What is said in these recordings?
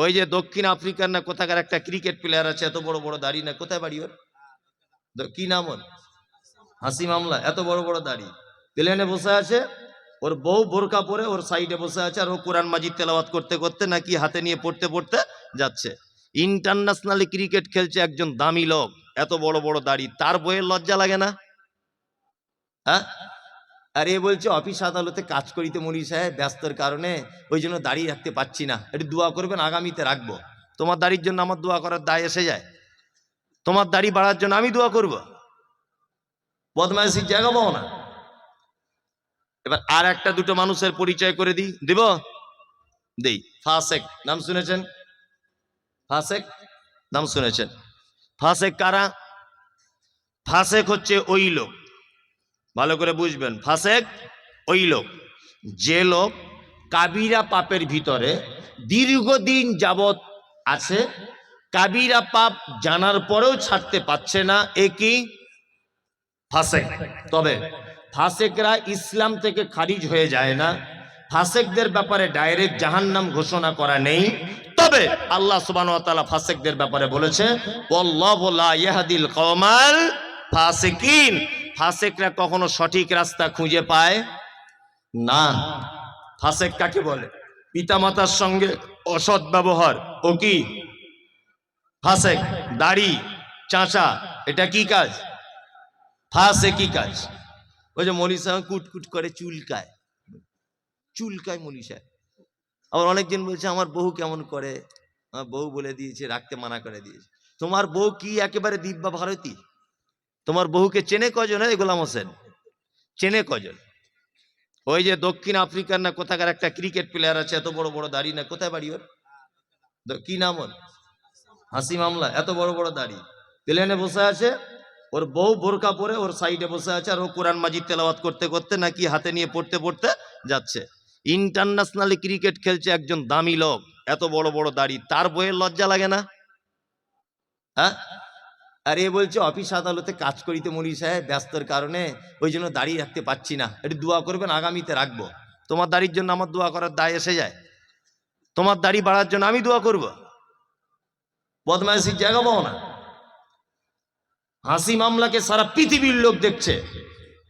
ওই যে দক্ষিণ আফ্রিকার না কোথাকার একটা ক্রিকেট প্লেয়ার আছে, এত বড় বড় দাড়ি না, কোথায় বাড়ি ওর? কি নাম ওর? হাসি মামলা, এত বড় বড় দাড়ি। প্লেনে বসে আছে, ওর বউ বোরকা পরে ওর সাইডে বসে আছে, আর ও কোরআন মাজিদ তেলাওয়াত করতে করতে নাকি হাতে নিয়ে পড়তে পড়তে যাচ্ছে। ইন্টারন্যাশনালি ক্রিকেট খেলছে একজন দামি লোক, এত বড় বড় দাড়ি, তার বইয়ের লজ্জা লাগে না? হ্যাঁ? আর এ বলছে, অফিস আদালতে কাজ করিতে মরি সাহেব ব্যস্তর কারণে ওই জন্য দাঁড়িয়ে রাখতে পারছি না। একটু দোয়া করবেন, আগামীতে রাখব। তোমার দাড়ির জন্য আমার দোয়া করার দায় এসে যায়। তোমার দাড়ি বাড়ার জন্য আমি দোয়া করব। বদমাইশির জায়গা পাবো না। এবার আর একটা দুটো মানুষের পরিচয় করে দিই। দিব? দেই। ফাসেক, নাম শুনেছেন? ফাসেক, নাম শুনেছেন। ফাসেক কারা? ফাসেক হচ্ছে ওই লোক। ভালো করে বুঝবেন। ফাসেক ওই লোক, যে লোক কাবিরা পাপের ভিতরে দীর্ঘদিন যাবৎ আছে, কাবিরা পাপ জানার পরেও ছাড়তে পারছে না, এ কি? ফাসেক তবে ফাসেকরা ইসলাম থেকে খারিজ হয়ে যায় না, ফাসেকদের ব্যাপারে ডাইরেক্ট জাহান্নাম ঘোষণা করা নেই। তবে আল্লাহ তাআলা ফাসেকদের ব্যাপারে বলেছে ফাসেকরা কখনো সঠিক রাস্তা খুঁজে পায়? না। ফাসেক কাকে বলে? পিতামাতার সঙ্গে অসৎ ব্যবহার। ও কি? ফাসেক, দাড়ি, চাঁচা, এটা কি কাজ? ফাসে কি কাজ? ওই যে মনীষা কুটকুট করে, চুলকায়। চুলকায় মনীষা। আবার অনেকজন বলছে, আমার বউ কেমন করে? আমার বউ বলে দিয়েছে, রাখতে মানা করে দিয়েছে। তোমার বউ কি একেবারে দিব্যা ভারতী? তোমার বহুকে চেনে কজন এই গোলাম হোসেন। চেনে কজন ওই যে দক্ষিণ আফ্রিকার না কোথাকার একটা ক্রিকেট প্লেয়ার আছে, এত বড় বড় দাড়ি না, কোথায় বাড়ি ওর? কি নাম ওর? হাসি মামলা, এত বড় বড় দাড়ি। প্লেনে বসে আছে, ওর বউ বোরকা পরে ওর সাইডে বসে আছে, আর ও কোরআন মাজিদ তেলাওয়াত করতে করতে নাকি হাতে নিয়ে পড়তে পড়তে যাচ্ছে। ইন্টারন্যাশনালি ক্রিকেট খেলছে একজন দামি লোক, এত বড় বড় দাড়ি, তার বইয়ের লজ্জা লাগে না? হ্যাঁ? আর এ বলছে, অফিস আদালতে কাজ করিতে মরি সাহেব ব্যস্তর কারণে ওই জন্য দাঁড়িয়ে রাখতে পারছি না। একটু দোয়া করবেন, আগামীতে রাখব। তোমার দাড়ির জন্য আমার দোয়া করার দায় এসে যায়। তোমার দাড়ি বাড়ার জন্য আমি দোয়া করব। বদমাইশির জায়গা পাবো না। হাসি মামলাকে সারা পৃথিবীর লোক দেখছে।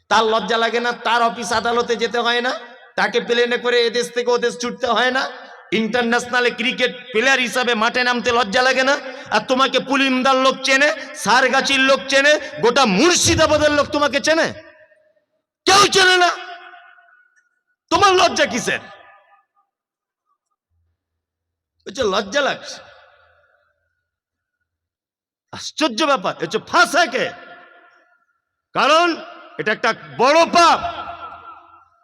তার লজ্জা লাগে না, তার অফিস আদালতে যেতে হয় না। তাকে প্লেনে করে এদেশ থেকে ওদেশ ছুটতে হয় না। ইন্টারন্যাশনালে ক্রিকেট প্লেয়ার হিসাবে মাঠে নামতে লজ্জা লাগে না? আর তোমাকে পুলিমদার লোক চেনে, সারগাছির লোক চেনে, গোটা মুর্শিদাবাদের লোক তোমাকে চেনে? কেউ চেনে না। তোমার লজ্জা কিসের? লজ্জা লাগছে। আশ্চর্য ব্যাপার। হচ্ছে ফাঁসাকে কারণ এটা একটা বড় পাপ।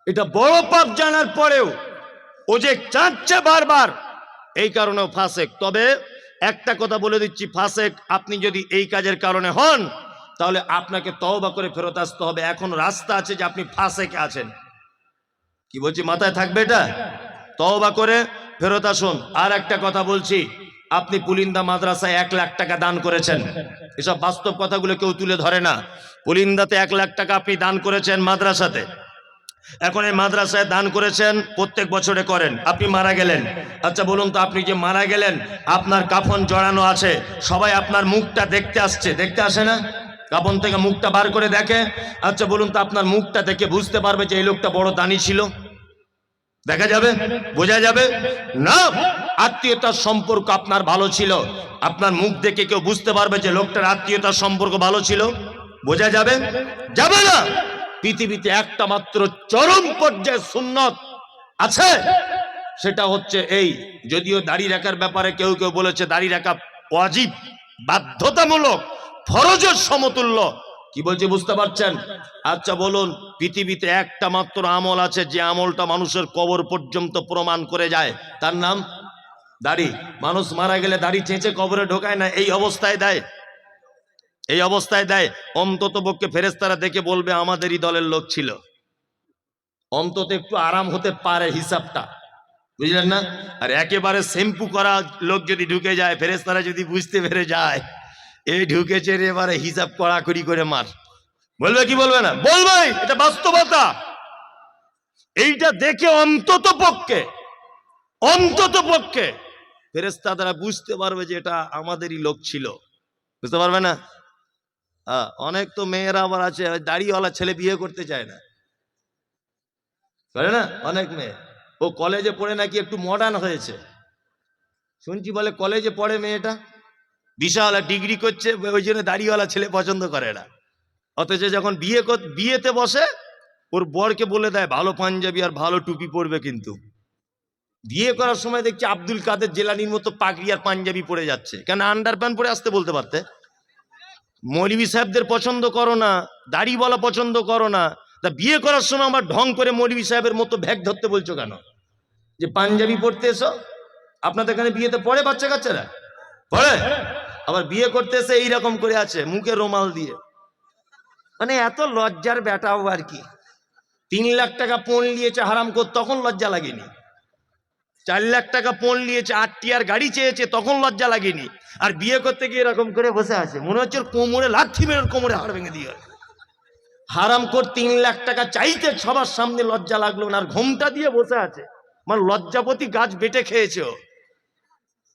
এটা বড় পাপ জানার পরেও ও যে চাচ্ছে বারবার, এই কারণেও ফাঁসেক। তবে একটা কথা বলে দিচ্ছি, ফাঁসেক, আপনি যদি এই কাজের কারণে হন, তাহলে আপনাকে তওবা করে ফেরত আসতে হবে। এখন রাস্তা আছে যে আপনি ফাঁসেকে আছেন। কি বলছি, মাথায় থাকবে এটা? তওবা করে ফেরত আসুন। আর একটা কথা বলছি, আপনি পুলিন্দা মাদ্রাসায় এক লাখ টাকা দান করেছেন। এসব বাস্তব কথাগুলো কেউ তুলে ধরে না। পুলিন্দাতে এক লাখ টাকা আপনি দান করেছেন মাদ্রাসাতে। এখন এই মাদ্রাসায় দান করেছেন, প্রত্যেক বছরে করেন। আপনি মারা গেলেন। আচ্ছা বলুন তো, আপনি যে মারা গেলেন? আপনার কাফন জড়ানো আছে। সবাই আপনার মুখটা দেখতে আসছে। দেখতে আসে না? কাফন থেকে মুখটা বার করে দেখে। আচ্ছা বলুন তো, আপনার মুখটা দেখে বুঝতে পারবে যে এই লোকটা বড় দানি ছিল। দেখা যাবে? বোঝা যাবে? না! আত্মীয়তার সম্পর্ক আপনার ভালো ছিল। আপনার মুখ দেখে কেউ বুঝতে পারবে যে লোকটার আত্মীয়তার সম্পর্ক ভালো ছিল। বোঝা যাবে? যাবে না! পৃথিবীতে একটা মাত্র চরম পর্যায়ে সুন্নত আছে, সেটা হচ্ছে এই। যদিও দাড়ি রাখার ব্যাপারে কেউ কেউ বলেছে দাড়ি রাখা ওয়াজিব, বাধ্যতামূলক, ফরজের সমতুল্য। কি বলছি বুঝতে পারছেন? আচ্ছা বলুন, পৃথিবীতে একটা মাত্র আমল আছে, যে আমলটা মানুষের কবর পর্যন্ত প্রমাণ করে যায়। তার নাম দাড়ি। মানুষ মারা গেলে দাড়ি চেঁচে কবরে ঢোকায় না, এই অবস্থায় দেয়। এই অবস্থায় দেয়, অন্তত পক্ষে ফেরেস্তারা দেখে বলবে আমাদেরই দলের লোক ছিল। অন্তত একটু আরাম হতে পারে হিসাবটা। বুঝলেন না? আর একেবারে শ্যাম্পু করা লোক যদি ঢুকে যায় ফেরেস্তারা যদি বুঝতে পেরে যায়, এই ঢুকেছে এবারে হিসাব কড়াকড়ি করে মার। বলবে কি বলবে না? বলবে, এটা বাস্তবতা। এইটা দেখে অন্তত পক্ষে অন্তত পক্ষে ফেরেস্তা তারা বুঝতে পারবে যে এটা আমাদেরই লোক ছিল। বুঝতে পারবে না? হ্যাঁ, অনেক তো মেয়েরা আবার আছে দাড়িওয়ালা ছেলে বিয়ে করতে চায় না। না অনেক মেয়ে। ও কলেজে পড়ে নাকি একটু মডার্ন হয়েছে। শুনছি বলে কলেজে পড়ে মেয়েটা? বিশাল ডিগ্রি করছে ওই জন্য দাড়িওয়ালা ছেলে পছন্দ করে না। অথচ যখন বিয়ে বিয়েতে বসে ওর বরকে বলে দেয় ভালো পাঞ্জাবি আর ভালো টুপি পরবে কিন্তু। বিয়ে করার সময় দেখছি আব্দুল কাদের জেলানির মতো পাগড়ি আর পাঞ্জাবি পরে যাচ্ছে। কেন আন্ডার প্যান্ট পরে আসতে বলতে পারতে? মৌলবী সাহেবদের পছন্দ করো না দাড়ি বলা পছন্দ করো না। তা বিয়ে করার সময় আমার ঢং করে মৌলবী সাহেবের মতো ভ্যাগ ধরতে বলছো কেন? যে পাঞ্জাবি পড়তে এসো, আপনাদের এখানে বিয়েতে পড়ে বাচ্চা কাচ্চারা পড়ে? আবার বিয়ে করতে এসে এইরকম করে আছে, মুখে রোমাল দিয়ে। মানে এত লজ্জার বেটাও আর কি। তিন লাখ টাকা পণ নিয়েছে হারাম কর, তখন লজ্জা লাগেনি। চার লাখ টাকা পণ নিয়েছে, আটটি আর গাড়ি চেয়েছে, তখন লজ্জা লাগেনি। আর বিয়ে করতে গিয়ে এরকম করে বসে আছে, মনে হচ্ছে কোমরে লাথি মেরে কোমরে হাড় ভেঙে দিয়ে হারাম কর তিন লাখ টাকা চাইতে সবার সামনে লজ্জা লাগল না, আর ঘোমটা দিয়ে বসে আছে। মানে লজ্জাপতি গাছ বেটে খেয়েছে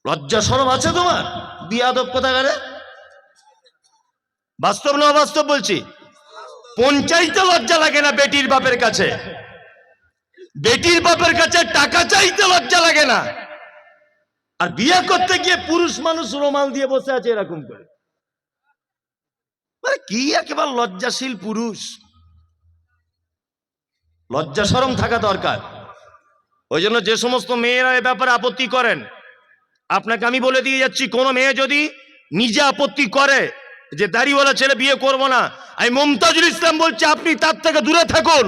লজ্জা সরম আছে তোমার? বিয়াদব কোথাকারে? বাস্তব না অবাস্তব বলছি? পঞ্চাইতে লজ্জা লাগে না বেটির বাপের কাছে। বেটির বাপের কাছে টাকা চাইতে লজ্জা লাগে না। আর বিয়ে করতে গিয়ে পুরুষ মানুষ রোমাল দিয়ে বসে আছে এরকম করে। মানে কি একেবারে লজ্জাশীল পুরুষ? লজ্জা সরম থাকা দরকার। ওই জন্য যে সমস্ত মেয়েরা এ ব্যাপারে আপত্তি করেন, আপনাকে আমি বলে দিয়ে যাচ্ছি, কোনো মেয়ে যদি নিজে আপত্তি করে যে দাড়িওয়ালা ছেলে বিয়ে করব না, আমি মমতাজুল ইসলাম বলছি, আপনি তার থেকে দূরে থাকুন।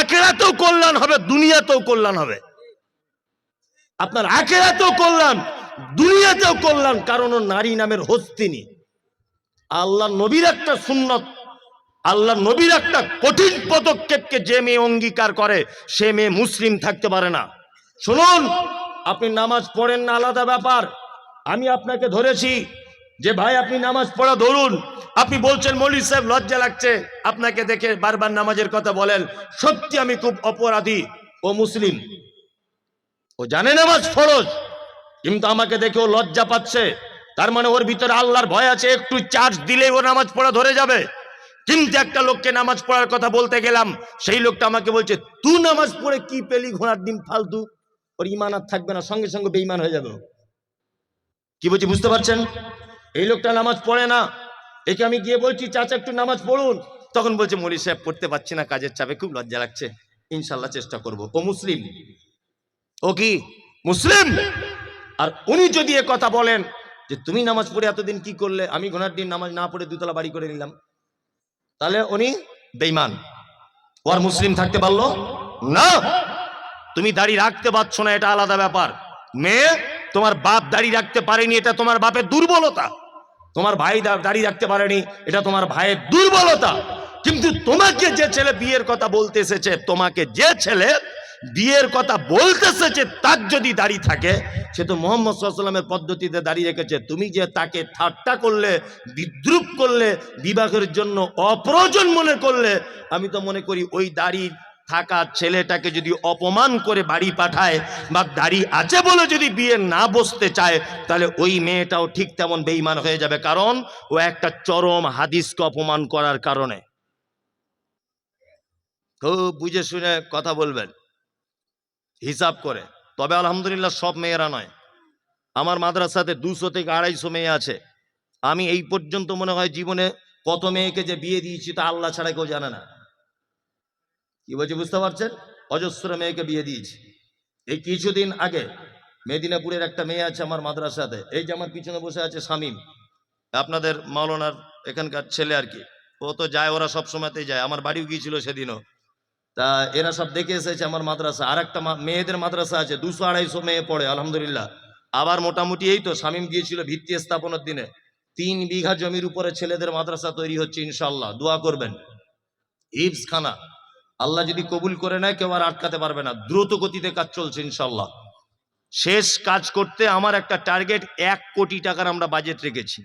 আখেরাতেও কল্যাণ হবে, দুনিয়াতেও কল্যাণ হবে। আপনার আখেরাতেও কল্যাণ দুনিয়াতেও কল্যাণ কারণ নারী নামের হস্তিনী। আল্লাহ নবীর একটা সুন্নত, আল্লাহ নবীর একটা কঠিন পদক্ষেপকে যে মেয়ে অঙ্গীকার করে, সে মেয়ে মুসলিম থাকতে পারে না। শুনুন, আপনি নামাজ পড়েন না, আলাদা ব্যাপার। আমি আপনাকে ধরেছি যে, ভাই, আপনি নামাজ পড়া ধরুন। আপনি বলছেন, মৌলী সাহেব, লজ্জা লাগছে। আপনাকে দেখে বারবার নামাজের কথা বলেন। সত্যি আমি খুব অপরাধী ও মুসলিম। ও জানে নামাজ ফরজ। কিন্তু আমাকে দেখে ও লজ্জা পাচ্ছে। তার মানে ওর ভিতরে আল্লাহর ভয় আছে, একটু চার্জ দিলেই ও নামাজ পড়া ধরে যাবে। কিন্তু একটা লোককে নামাজ পড়ার কথা বলতে গেলাম, সেই লোকটা আমাকে বলছে, তুই নামাজ পড়ে কি পেলি ঘোড়ার ডিম ফালতু? ওর ইমান আর থাকবে না, সঙ্গে সঙ্গে বেইমান হয়ে যাবে। কি বলছি, বুঝতে পারছেন? এই লোকটা নামাজ পড়ে না। একে আমি গিয়ে বলছি, চাচা, একটু নামাজ পড়ুন। তখন বলছে মলি সাহেব, পড়তে পারছি না, কাজের চাপে খুব লজ্জা লাগছে। ইনশাল্লাহ চেষ্টা করব। ও মুসলিম। ও কি? মুসলিম? আর উনি যদি এ কথা বলেন যে তুমি নামাজ পড়ে এতদিন কি করলে? আমি ঘোড়ার দিন নামাজ না পড়ে দুতলা বাড়ি করে নিলাম। তাহলে উনি বেইমান ও আর মুসলিম থাকতে পারল? না। তুমি দাড়ি রাখতে পারছ না, এটা আলাদা ব্যাপার। মেয়ে, তোমার বাপ দাড়ি রাখতে পারেনি, এটা তোমার বাপের দুর্বলতা। তোমার ভাই দাড়ি রাখতে পারেনি, এটা তোমার ভাইয়ের দুর্বলতা। কিন্তু তোমাকে যে ছেলে বিয়ের কথা বলতে এসেছে, তোমাকে যে ছেলে বিয়ের কথা বলতে এসেছে তার যদি দাড়ি থাকে, সে তো মোহাম্মদ সাল্লামের পদ্ধতিতে দাঁড়িয়ে রেখেছে। তুমি যে তাকে ঠাট্টা করলে, বিদ্রুপ করলে, বিবাহের জন্য অপ্রয়োজন মনে করলে, আমি তো মনে করি ওই দাড়ি থাকা ছেলেটাকে যদি অপমান করে বাড়ি পাঠায় বা দাড়ি আছে বলে যদি বিয়ে না বসতে চায়, তাহলে ওই মেয়েটাও ঠিক তেমন বেইমান হয়ে যাবে। কারণ ও একটা চরম হাদিসকে অপমান করার কারণে। খুব বুঝে শুনে কথা বলবেন। হিসাব করে। তবে আলহামদুলিল্লাহ সব মেয়েরা নয়। আমার মাদ্রাসাতে দুশো থেকে আড়াইশো মেয়ে আছে। আমি এই পর্যন্ত মনে হয় জীবনে কত মেয়েকে যে বিয়ে দিয়েছি তা আল্লাহ ছাড়া কেউ জানে না। কি বলছি, বুঝতে পারছেন? অজস্র মেয়েকে বিয়ে দিয়েছি। এই কিছুদিন আগে মেদিনীপুরের একটা মেয়ে আছে আমার মাদ্রাসাতে। এই যে আমার পিছনে বসে আছে শামীম। আপনাদের মাওলানার এখানকার ছেলে আর কি। ও তো যায়, ওরা সব সময়তেই যায়। আমার বাড়িও গিয়েছিল সেদিনও। তা এরা সব দেখে এসেছে আমার মাদ্রাসা। আর একটা মেয়েদের মাদ্রাসা আছে, দুশো আড়াইশো মেয়ে পড়ে, আলহামদুলিল্লাহ। আবার মোটামুটি এই তো, শামীম গিয়েছিল ভিত্তি স্থাপনের দিনে। তিন বিঘা জমির উপরে ছেলেদের মাদ্রাসা তৈরি হচ্ছে ইনশাল্লাহ দোয়া করবেন। ইবস খানা আল্লাহ যদি কবুল করে নেয়, কেউ আর আটকাতে পারবে না। দ্রুত গতিতে কাজ চলছে ইনশাল্লাহ শেষ কাজ করতে আমার একটা টার্গেট, এক কোটি টাকার আমরা বাজেট রেখেছি।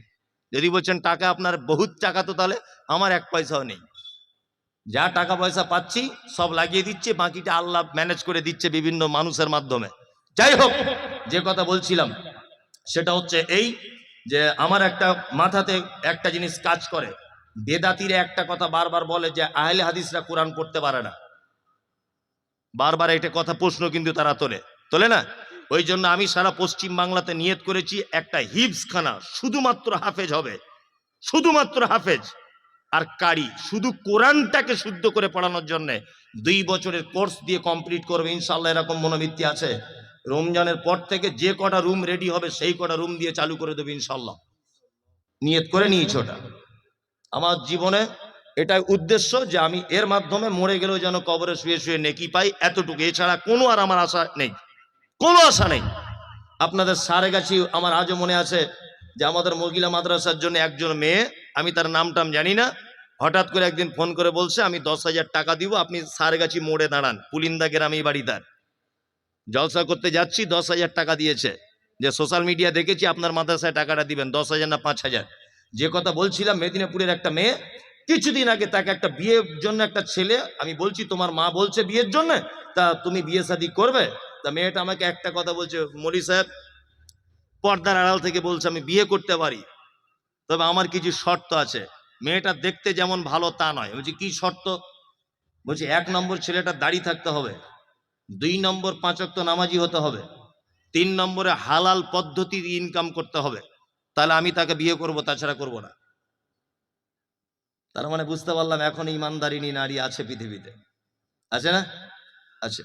যদি বলছেন, টাকা আপনার বহুত টাকা, তো তাহলে আমার এক পয়সাও নেই। যা টাকা পয়সা পাচ্ছি, সব লাগিয়ে দিচ্ছে, বাকিটা আল্লাহ ম্যানেজ করে দিচ্ছে বিভিন্ন মানুষের মাধ্যমে। যাই হোক, যে কথা বলছিলাম, সেটা হচ্ছে এই যে আমার একটা মাথাতে একটা জিনিস কাজ করে। বেদাতিরা একটা কথা বারবার বলে যে, আহলে হাদিসরা কোরআন পড়তে পারে না। বারবার এটা কথা প্রশ্ন কিন্তু তারা তোলে। তোলে না? ওই জন্য আমি সারা পশ্চিম বাংলাতে নিয়ত করেছি, একটা হিপসখানা শুধুমাত্র হাফেজ হবে। শুধুমাত্র হাফেজ। আর কারি, শুধু কোরআনটাকে শুদ্ধ করে পড়ানোর জন্য দুই বছরের কোর্স দিয়ে কমপ্লিট করবে ইনশাল্লাহ এরকম মনোবৃত্তি আছে। রমজানের পর থেকে যে কটা রুম রেডি হবে সেই কটা রুম দিয়ে চালু করে দেবে ইনশাল্লাহ নিয়ত করে নিয়েছি ওটা। আমার জীবনে এটাই উদ্দেশ্য যে আমি এর মাধ্যমে মরে গেলেও যেন কবরে শুয়ে শুয়ে নেকি পাই এতটুকু। এছাড়া কোনো আর আমার আশা নেই। কোনো আশা নেই। আপনাদের সারে গাছি আমার আজও মনে আছে যে আমাদের মহিলা মাদ্রাসার জন্য একজন মেয়ে আমি তার নাম টাম জানি না। হঠাৎ করে একদিন ফোন করে বলছে, আমি দশ হাজার টাকা দিব, আপনি সারগাছি মোড়ে দাঁড়ান, পুলিন্দা গ্রামে বাড়ি তার জলসা করতে যাচ্ছি, দশ হাজার টাকা দিয়েছে। যে সোশ্যাল মিডিয়া দেখেছি, আপনার মাদ্রাসায় টাকাটা দিবেন, দশ হাজার না পাঁচ হাজার। যে কথা বলছিলাম, মেদিনীপুরের একটা মেয়ে, কিছুদিন আগে তাকে একটা বিয়ের জন্য একটা ছেলে, আমি বলছি, তোমার মা বলছে বিয়ের জন্য? তা তুমি বিয়ে শাদি করবে? তা মেয়েটা আমাকে একটা কথা বলছে, মলি সাহেব, পর্দার আড়াল থেকে বলছে, আমি বিয়ে করতে পারি। তবে আমার কিছু শর্ত আছে। মেয়েটা দেখতে যেমন ভালো তা নয়। বলছি, কি শর্ত? বলছি, এক নম্বর ছেলেটা দাড়ি থাকতে হবে। দুই নম্বর পাঁচক্ত নামাজি হতে হবে। তিন নম্বরে হালাল পদ্ধতি ইনকাম করতে হবে। তাহলে আমি তাকে বিয়ে করব, তাছাড়া করব না। তার মানে বুঝতে পারলাম, এখন ইমানদারিনী নারী আছে পৃথিবীতে। আছে না? আছে।